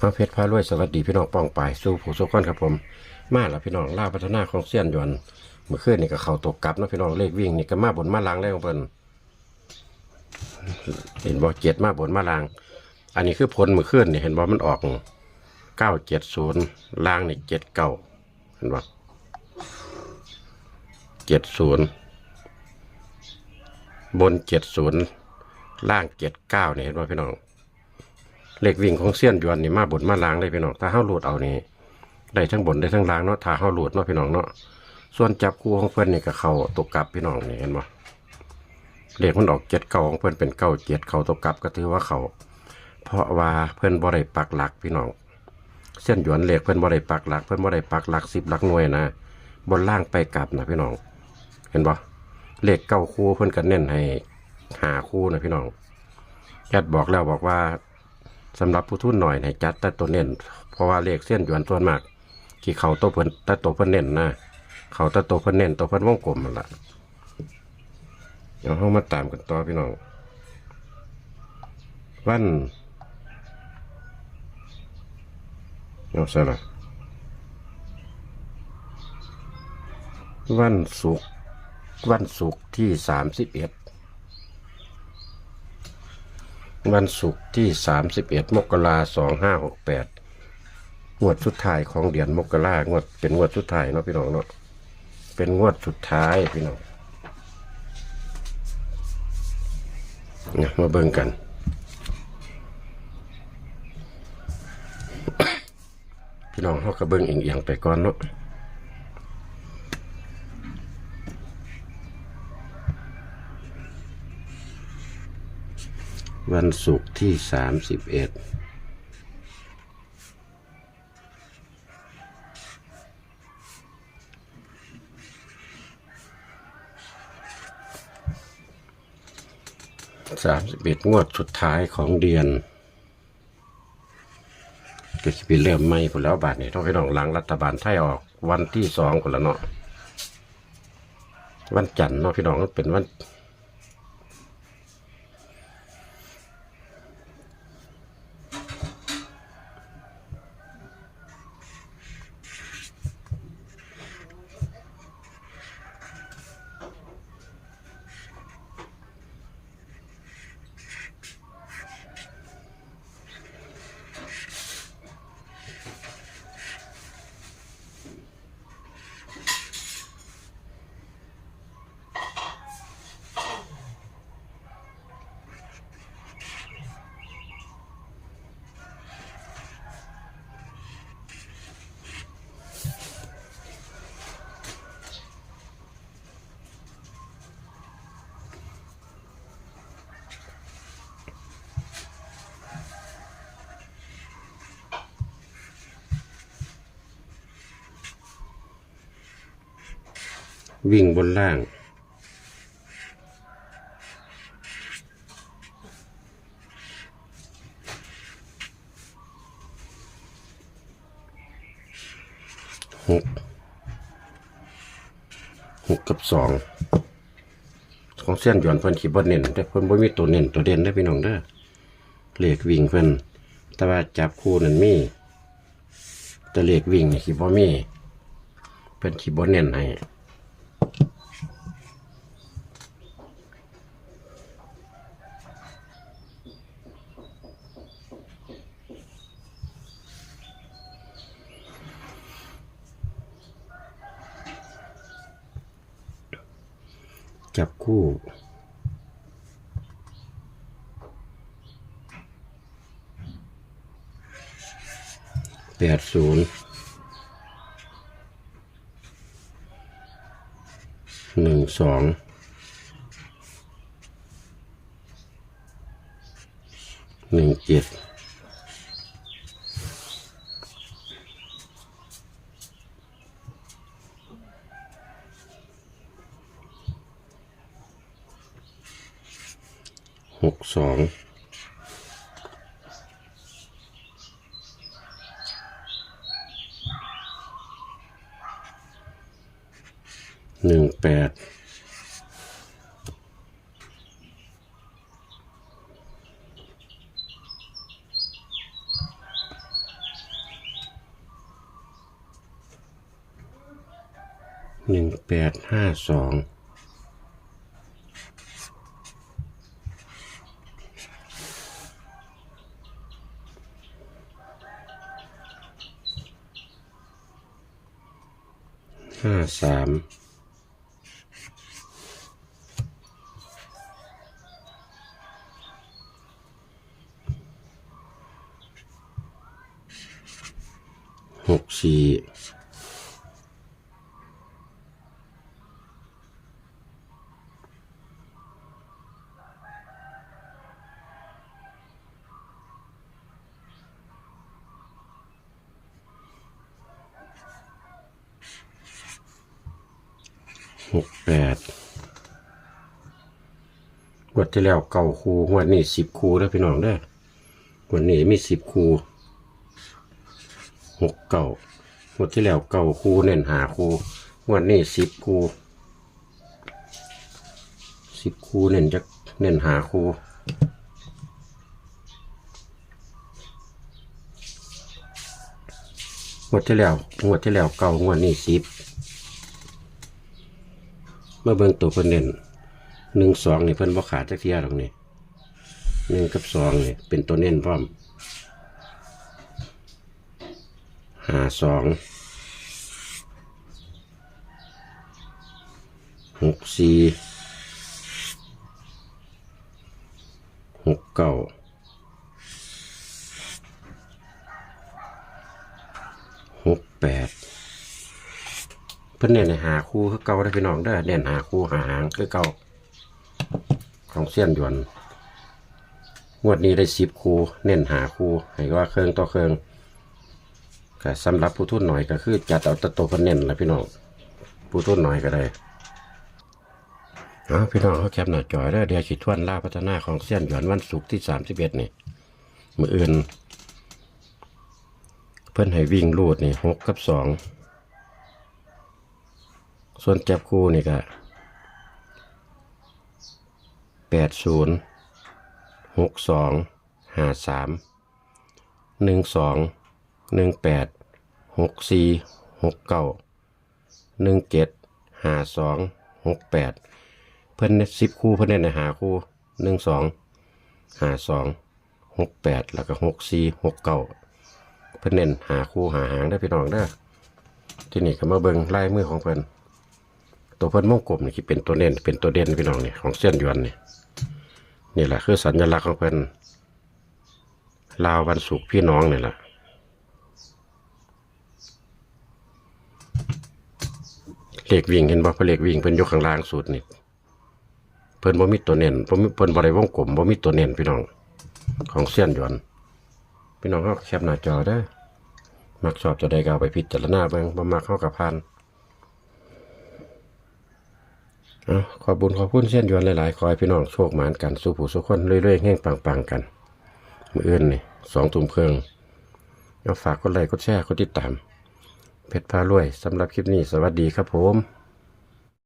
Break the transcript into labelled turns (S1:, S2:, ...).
S1: พระเพชรพารวยสวัสดีพี่น้องป้องปายสู้ผู้สุขคนครับผม มาแล้วพี่น้องล่าพัฒนาของเสี้ยนหยวนเมื่อคืนนี่ก็เข้าตกกลับนะพี่น้องเลขวิ่งนี่ก็มาบนมาลางแล้ของเพิ่นเห็นบ่เจ็ดมาบนมาลาง อันนี้คือผลเมื่อคืนนี่เห็นบ่มันออกเก้าเจ็ดศูนย์ลางนี่เจ็ดเก้าเห็นบ่เจ็ดศูนย์บนเจ็ดศูนย์ล่างเจ็ดเก้าเนี่ยเห็นบ่พี่น้อง เหล็กวิ่งของเสี้ยนหยวนนี่มาบนมาล้างได้พี่น้องถ้าเฮาหลุดเอานี่ได้ทั้งบนได้ทั้งล้างเนาะถ้าเฮาหลุดเนาะพี่น้องเนาะส่วนจับคู่ของเพิ่อนนี่ก็เขาตกกลับพี่น้องนี่เห็นบ่เหลขมันออกเจ็ดเก้าของเพิ่อนเป็นเก้าเจ็ดเข้าตกกลับก็ถือว่าเขาเพราะว่าเพิ่อนบ่ได้ปักหลักพี่น้องเส้นหยวนเหลขเพิ่อนบ่ได้ปักหลัก เพิ่อนบ่ได้ปักหลักสิบหลักหน่วยนะบนล่างไปกลับนะพี่น้อง เห็นบ่เหลขเก้าคู่เพิ่อนก็เน้นให้หาคู่นะพี่น้องแอดบอกแล้วบอกว่า สำหรับผู้ทุนหน่อยให้จัดแต่ตัวเน้นเพราะว่าเลขเส้นหยวนตัวนมากที่เขาตัวเพิ่นแต่ตัวเพิ่นเน้นนะเขาแต่ตัวเพิ่นเน้นตัวเพิ่นวงกลมมันละเดี๋ยวเรามาตามกันต่อพี่น้องวันเอาใส่ละวันศุกร์วันศุกร์ที่สามสิบเอ็ด วันศุกร์ที่ 31 มกราสองห้าหกแปดงวดสุดท้ายของเดือนมกรางวดเป็นงวดสุดท้ายเนาะพี่น้องเนาะเป็นงวดสุดท้ายพี่น้องเนี่ยมาเบิ่งกัน พี่น้องเขาก็เบิ่งเอียงๆไปก่อนเนาะ วันศุกร์ที่ 31สามสิบเอ็ดงวดสุดท้ายของเดือนก็จะไปเริ่มไม่ผลแล้วบาทนี่ต้องไปลองหลังรัฐบาลไทยออกวันที่สองคนละเนาะวันจันทร์เนาะพี่น้องเป็นวัน วิ่งบนล่าง หก หกกับสอง ของเส้นหย่อนเพิ่นขีบนเน้นแต่เพิ่นบ่มีตัวเน้นตัวเด่นได้พี่น้องเด้อเลขวิ่งเพิ่นแต่ว่าจับคู่นั่นมีแต่เลขวิ่งนี่ขีบ่มีเพิ่นขีบ่เน้นให้ จับคู่ แปดศูนย์หนึ่งสองหนึ่งเจ็ด หกสองหนึ่งแปดหนึ่งแปดห้าสอง ห้าสามหกสี่ กแปดงวดที่แล้วเก้าคูงวดนี้สิบคูแล้วพี่น้องเด้องวดนี้มีสิบคูหกเก้างวดที่แล้วเก้าคูเน้นหาคูงวดนี้สิบคูสิบคูเน้นจะเน้นหาคูงวดที่แล้วงวดที่แล้วเก้างวดนี้สิบ มาเบิ่งตัวเพิ่นเน้นหนึ่งสองนี่เพิ่นบ่ขาดจักเทียหรอกนี่หนึ่งกับสองนี่เป็นตัวเน้นพร้อมหาสองหกสี่หกเก้าหกแปด เพิ่นเน้นให้หาคู่คือเก่าได้พี่น้องเด้อเน้นหาคู่หาหางคือเก่าของเสี้ยนหยวนงวดนี้ได้สิบคู่เน้นหาคู่ให้ว่าเครื่องต่อเครื่องก็สำหรับผู้ทุนหน่อยก็คือจัดเอาตะโตวเพิ่นเน้นแหละพี่น้องผู้ทุนหน่อยก็ได้เอาพี่น้องเขาแคปหน้าจอยเด้เดี๋ยวขีดทวนล่าพัฒนาของเสี้ยนหยวนวันศุกร์ที่สามสิบเอ็ดนี่มืออื่น เพิ่อนให้วิ่งลูดนี่หกกับสอง ส่วนจับคู่นี่ก็แปดศูนย์หกสองห้าสามหนึ่งสองหนึ่งแปดหกสี่หกเก้าหนึ่งเจ็ดห้าสองหกแปดเพิ่นสิบคู่เพิ่นเน้นในหาคู่หนึ่งสองห้าสองหกแปดแล้วก็หกสี่หกเก้าเพิ่นเน้นหาคู่หาหางได้พี่น้องเด้ที่นี่ก็มาเบิ่งลายมือของเพิ่น ตัวเพิ่นวงกลมนี่คือเป็นตัวเน้นเป็นตัวเด่นพี่น้องนี่ของเส้นยวนนี่นี่แหละคือสัญลักษณ์ของเพิ่นลาววันศุกร์พี่น้องนี่แหละเลขวิ่งเห็นบ่เพนเลขวิ่งเพิ่นยกข้างล่างสุดนี่เพิ่นบ่มีตัวเน้นบ่มีเพิ่นบ่ได้วงกลมบ่มีตัวเน้นพี่น้องของเส้นยวนพี่น้องเฮาแคปหน้าจอได้มักชอบจะได้ก็เอาไปพิจารณาเบิ่งบ่มักเฮากับพาน เอาขอบุญขอบคุณเส้นยวนหลายๆคอยพี่น้องโชคหมานกันสู้ผู้สู้คนเรื่อยๆแห้งปังๆกันมืออื่นนี่สองตุ่มเครื่องเอาฝากกดไลค์กดแชร์กดติดตาม เพชรพารวยสำหรับคลิปนี้สวัสดีครับผม